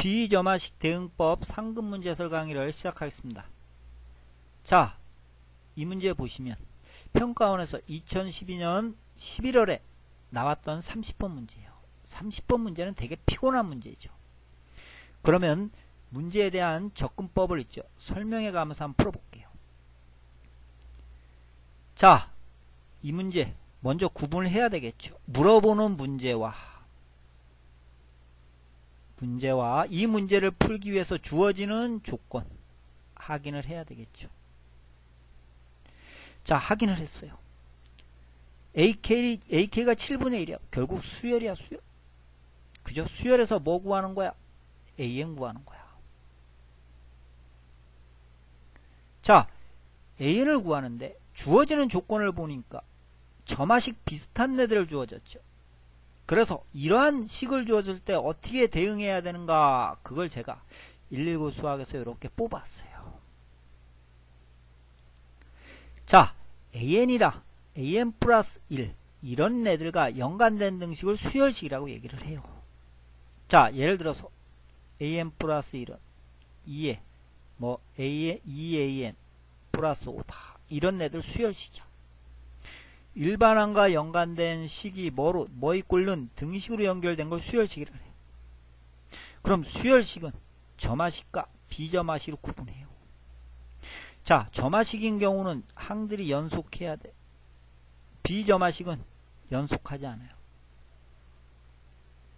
비점화식 대응법 상금 문제 해설 강의를 시작하겠습니다. 자, 이 문제 보시면 평가원에서 2012년 11월에 나왔던 30번 문제예요. 30번 문제는 되게 피곤한 문제죠. 그러면 문제에 대한 접근법을 있죠. 설명해 가면서 한번 풀어볼게요. 자, 이 문제 먼저 구분을 해야 되겠죠. 물어보는 문제와 문제와 이 문제를 풀기 위해서 주어지는 조건 확인을 해야 되겠죠. 자, 확인을 했어요. AK, AK가 7분의 1이야. 결국 수열이야, 수열. 그죠? 수열에서 뭐 구하는 거야? AN 구하는 거야. 자, AN을 구하는데 주어지는 조건을 보니까 점화식 비슷한 애들을 주어졌죠. 그래서 이러한 식을 주어질 때 어떻게 대응해야 되는가 그걸 제가 119 수학에서 이렇게 뽑았어요. 자, AN이라 AN 플러스 1 이런 애들과 연관된 등식을 수열식이라고 얘기를 해요. 자, 예를 들어서 AN 플러스 1은 2에 뭐 AN, 2AN 플러스 5다. 이런 애들 수열식이야. 일반항과 연관된 식이 뭐로 뭐이 꼴는 등식으로 연결된 걸 수열식이라 해요. 그럼 수열식은 점화식과 비점화식으로 구분해요. 자, 점화식인 경우는 항들이 연속해야 돼. 비점화식은 연속하지 않아요.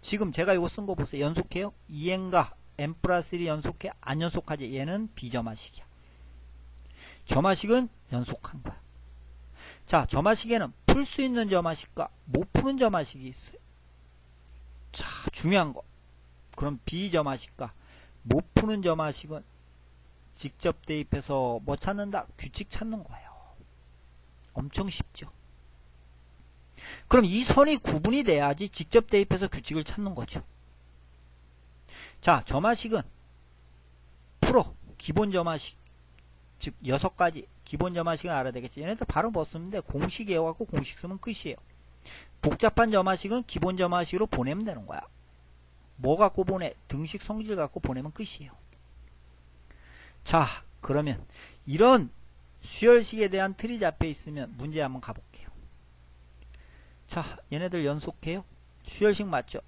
지금 제가 이거 쓴 거 보세요. 연속해요? 2n과 n 플러스 1이 연속해? 안 연속하지. 얘는 비점화식이야. 점화식은 연속한 거야. 자, 점화식에는 풀 수 있는 점화식과 못 푸는 점화식이 있어요. 자, 중요한 거. 그럼 비점화식과 못 푸는 점화식은 직접 대입해서 뭐 찾는다? 규칙 찾는 거예요. 엄청 쉽죠. 그럼 이 선이 구분이 돼야지 직접 대입해서 규칙을 찾는 거죠. 자, 점화식은 프로 기본 점화식 즉 여섯 가지 기본 점화식을 알아야 되겠지. 얘네들 바로 뭐 쓰는데 공식 외워갖고 공식 쓰면 끝이에요. 복잡한 점화식은 기본 점화식으로 보내면 되는 거야. 뭐 갖고 보내? 등식 성질 갖고 보내면 끝이에요. 자, 그러면 이런 수열식에 대한 틀이 잡혀 있으면 문제 한번 가볼게요. 자, 얘네들 연속해요? 수열식 맞죠?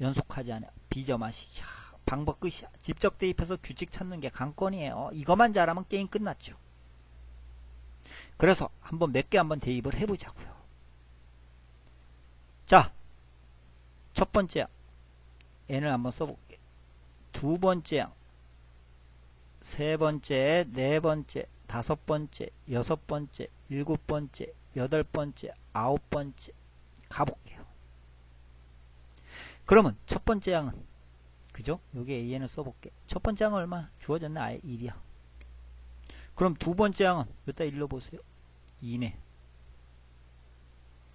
연속하지 않아요. 비점화식이야. 방법 끝이야. 직접 대입해서 규칙 찾는 게 관건이에요. 이것만 잘하면 게임 끝났죠. 그래서 한번 몇 개 한번 대입을 해보자고요. 자, 첫 번째 n을 한번 써볼게. 두 번째 세 번째, 네 번째, 다섯 번째, 여섯 번째, 일곱 번째, 여덟 번째, 아홉 번째 가볼게요. 그러면 첫 번째 양은 그죠? 여기 AN을 써볼게. 첫 번째 양은 얼마? 주어졌네. 아예 1이야. 그럼 두 번째 양은 여기다 일러 보세요. 2네.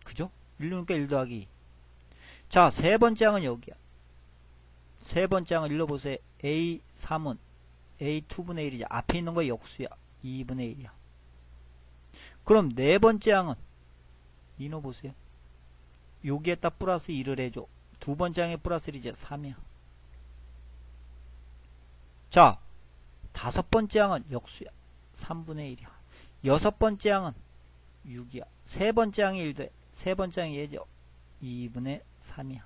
그죠? 1누니까 1 더하기 2. 자, 세 번째 양은 여기야. 세 번째 양을 일러 보세요. A3은 A2분의 1이죠. 앞에 있는 거 역수야. 2분의 1이야. 그럼 네 번째 양은 이노 보세요. 여기에다 플러스 1을 해줘. 두 번째 양에 플러스 1이죠. 3이야. 자, 다섯 번째 양은 역수야. 3분의 1이야. 여섯 번째 양은 6이야. 세 번째 양이 1돼. 세 번째 양이 얘죠. 2분의 3이야.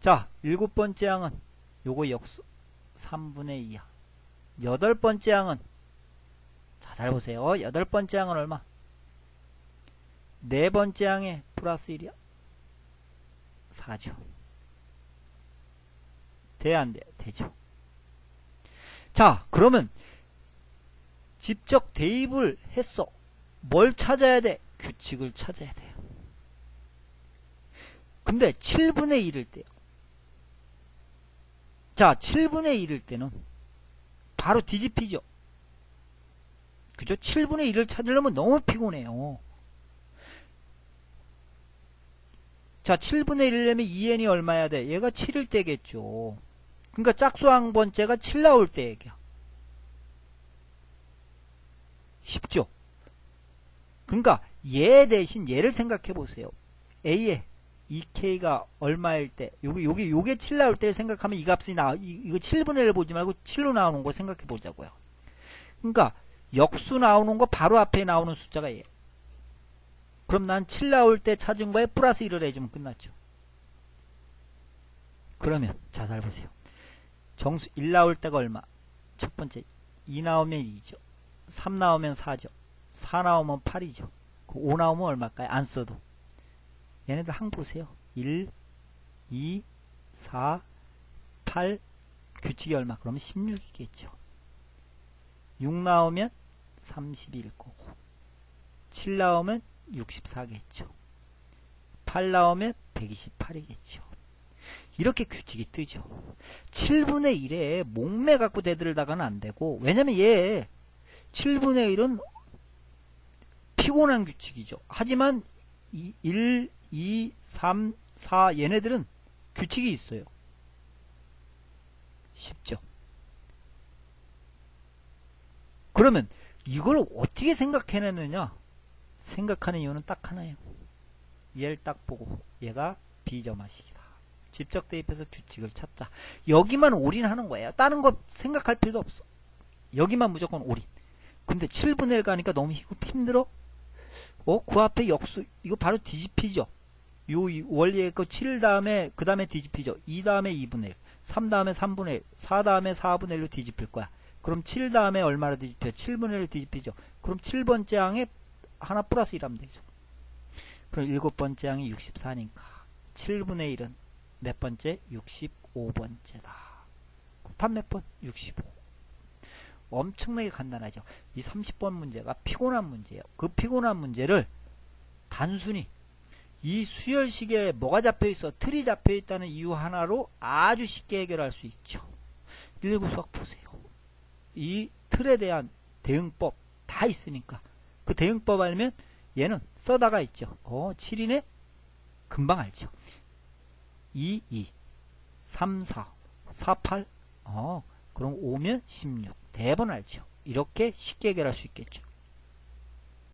자, 일곱 번째 양은 요거 역수. 3분의 2야. 여덟 번째 양은 자, 잘 보세요. 여덟 번째 양은 얼마? 네 번째 양에 플러스 1이야. 4죠. 돼, 안 돼? 되죠. 자, 그러면 직접 대입을 했어. 뭘 찾아야 돼? 규칙을 찾아야 돼요. 근데 7분의 1일 때요. 자, 7분의 1일 때는 바로 뒤집히죠. 그죠? 7분의 1을 찾으려면 너무 피곤해요. 자, 7분의 1이려면 2n이 얼마야 돼? 얘가 7일 때겠죠. 그러니까 짝수 한 번째가 7 나올 때 얘기야. 쉽죠? 그러니까 얘 대신 얘를 생각해 보세요. A에 2K가 얼마일 때, 요게, 요게, 요게 7 나올 때 생각하면 이 값이 나, 이, 이거 7분의 1 보지 말고 7로 나오는 거 생각해 보자고요. 그러니까, 역수 나오는 거 바로 앞에 나오는 숫자가 얘. 그럼 난 7 나올 때 찾은 거에 플러스 1을 해주면 끝났죠. 그러면, 자, 잘 보세요. 정수 1 나올 때가 얼마? 첫 번째, 2 나오면 2죠. 3 나오면 4죠. 4 나오면 8이죠. 5 나오면 얼마일까요? 안 써도. 얘네들 항 보세요. 1, 2, 4, 8, 규칙이 얼마? 그러면 16이겠죠. 6 나오면 31일 거고, 7 나오면 64겠죠. 8 나오면 128이겠죠. 이렇게 규칙이 뜨죠. 7분의 1에 목매 갖고 대들다가는 안 되고, 왜냐면 얘 7분의 1은 피곤한 규칙이죠. 하지만 1, 2, 3, 4 얘네들은 규칙이 있어요. 쉽죠. 그러면 이걸 어떻게 생각해내느냐? 생각하는 이유는 딱 하나예요. 얘를 딱 보고 얘가 비점화식이다. 직접 대입해서 규칙을 찾자. 여기만 올인하는 거예요. 다른 거 생각할 필요도 없어. 여기만 무조건 올인. 근데 7분의 1 가니까 너무 힘들어? 어? 그 앞에 역수, 이거 바로 뒤집히죠? 요 원리의 그7 다음에, 그 다음에 뒤집히죠? 2 다음에 2분의 1, 3 다음에 3분의 1, 4 다음에 4분의 1로 뒤집힐 거야. 그럼 7 다음에 얼마로 뒤집혀? 7분의 1로 뒤집히죠? 그럼 7번째 항에 하나 플러스 1 하면 되죠. 그럼 7번째 항이 64니까 7분의 1은 몇 번째? 65번째다. 답몇 번? 65. 엄청나게 간단하죠. 이 30번 문제가 피곤한 문제예요. 그 피곤한 문제를 단순히 이 수열식에 뭐가 잡혀 있어? 틀이 잡혀 있다는 이유 하나로 아주 쉽게 해결할 수 있죠. 119 수학 보세요. 이 틀에 대한 대응법 다 있으니까 그 대응법 알면 얘는 써다가 있죠. 어, 7이네? 금방 알죠. 2, 2, 3, 4, 4, 8, 어, 그럼 5면 16. 대번 알죠. 이렇게 쉽게 해결할 수 있겠죠.